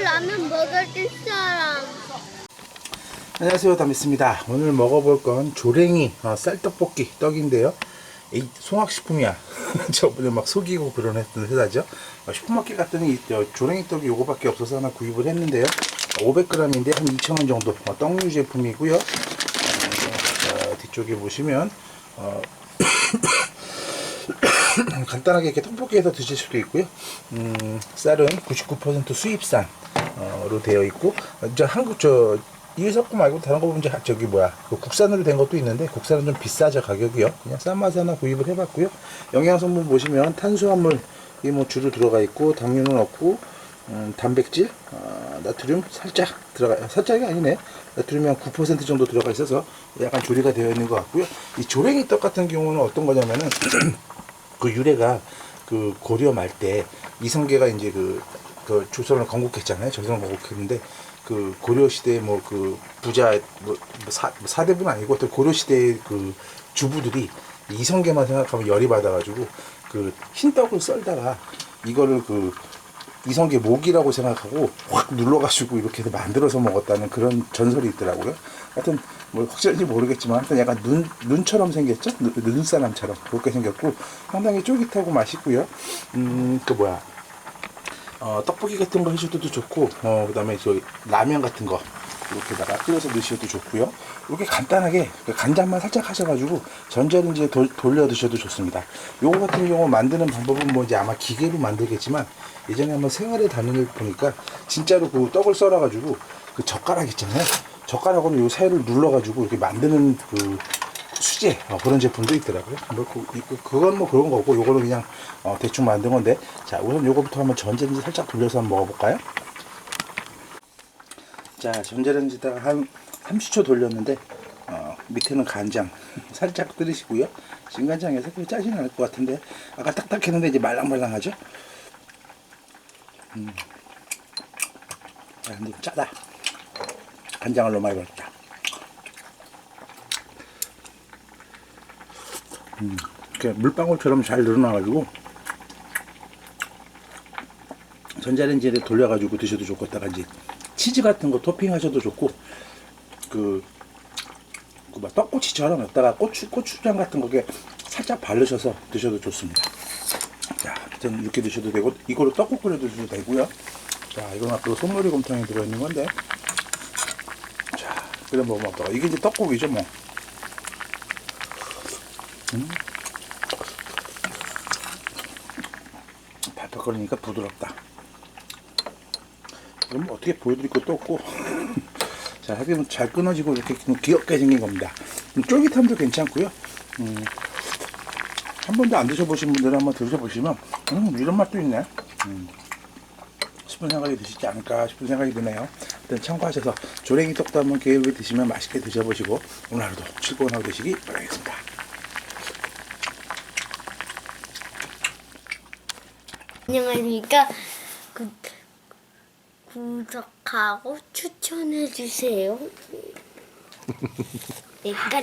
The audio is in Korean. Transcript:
라면 먹을 사람. 안녕하세요. 담있습니다. 오늘 먹어볼 건 조랭이 어, 쌀떡볶이 떡인데요. 이 송학식품이야. 저번에 막 속이고 그런 했던 회사죠. 어, 슈퍼마켓 갔더니 조랭이 떡이 요거밖에 없어서 하나 구입을 했는데요. 500g인데 한 2,000원 정도. 어, 떡류 제품이고요. 어, 어, 뒤쪽에 보시면 어, 간단하게 이렇게 떡볶이에서 드실 수도 있고요. 음, 쌀은 99% 수입산으로 되어 있고, 어, 저 한국 저 이석구 말고 다른 거 보면 이제 저기 뭐야 그 국산으로 된 것도 있는데 국산은 좀 비싸죠 가격이요. 그냥 싼 맛에 하나 구입을 해봤고요. 영양 성분 보시면 탄수화물 이뭐 주로 들어가 있고 당류는 없고 음, 단백질, 어, 나트륨 살짝 들어가 살짝이 아니네. 나트륨이 한 9% 정도 들어가 있어서 약간 조리가 되어 있는 것 같고요. 이 조랭이 떡 같은 경우는 어떤 거냐면은 그 유래가 그 고려 말 때 이성계가 이제 그, 그 조선을 건국했잖아요. 조선을 건국했는데 그 고려 시대 뭐 그 부자 뭐 사, 뭐 사대부는 아니고 또 고려 시대의 그 주부들이 이성계만 생각하면 열이 받아가지고 그 흰떡을 썰다가 이거를 그 이성계 목이라고 생각하고 확 눌러가지고 이렇게 해서 만들어서 먹었다는 그런 전설이 있더라고요. 하여튼 뭐 확실한지 모르겠지만 하여튼 약간 눈 눈처럼 생겼죠. 눈, 눈사람처럼 그렇게 생겼고 상당히 쫄깃하고 맛있고요. 음 그 뭐야 어, 떡볶이 같은 거 해줘도 좋고 어 그 다음에 저 라면 같은 거 이렇게다가 끓여서 드셔도 좋고요. 이렇게 간단하게 그 간장만 살짝 하셔가지고 전자레인지에 돌, 돌려 드셔도 좋습니다. 요거 같은 경우 만드는 방법은 뭐 이제 아마 기계로 만들겠지만 예전에 한번 생활에 다니는 보니까 진짜로 그 떡을 썰어가지고 그 젓가락 있잖아요. 젓가락으로 요 새를 눌러가지고 이렇게 만드는 그 수제 어, 그런 제품도 있더라고요. 뭐 그, 그, 그건 뭐 그런 거고 요거는 그냥 어, 대충 만든 건데 자 우선 요거부터 한번 전자레인지 살짝 돌려서 한번 먹어볼까요? 자 전자레인지다가 한 30초 돌렸는데 어, 밑에는 간장 살짝 끓이시고요. 진간장에 색깔이 짜지는 않을 것 같은데 아까 딱딱했는데 이제 말랑말랑하죠? 음. 야, 근데 짜다. 간장을 너무 많이 넣었다. 음, 이렇게 물방울처럼 잘 늘어나가지고 전자레인지에 돌려가지고 드셔도 좋고 다가 이제 치즈 같은 거 토핑하셔도 좋고 그, 그 막 떡꼬치처럼 여기다가 고추 고추장 같은 거에 살짝 바르셔서 드셔도 좋습니다. 자, 아무튼 이렇게 드셔도 되고 이거로 떡국 끓여 드셔도 되고요. 자, 이건 아까 손놀이 곰탕에 들어있는 건데 자, 그래 먹으면 어떨까? 이게 이제 떡국이죠, 뭐. 발떡거리니까 부드럽다. 그럼 뭐 어떻게 보여드릴 것도 없고. 자, 하기는 잘 끊어지고 이렇게 좀 귀엽게 생긴 겁니다. 음, 쫄깃함도 괜찮고요. 음, 한 번도 안 드셔보신 분들은 한번 드셔보시면, 음, 이런 맛도 있네. 음, 싶은 생각이 드시지 않을까 싶은 생각이 드네요. 일단 참고하셔서 조랭이 떡도 한번 기회를 드시면 맛있게 드셔보시고, 오늘 하루도 즐거운 하루 되시기 바라겠습니다. 안녕하십니까. 구, 구독하고 추천해주세요. 내가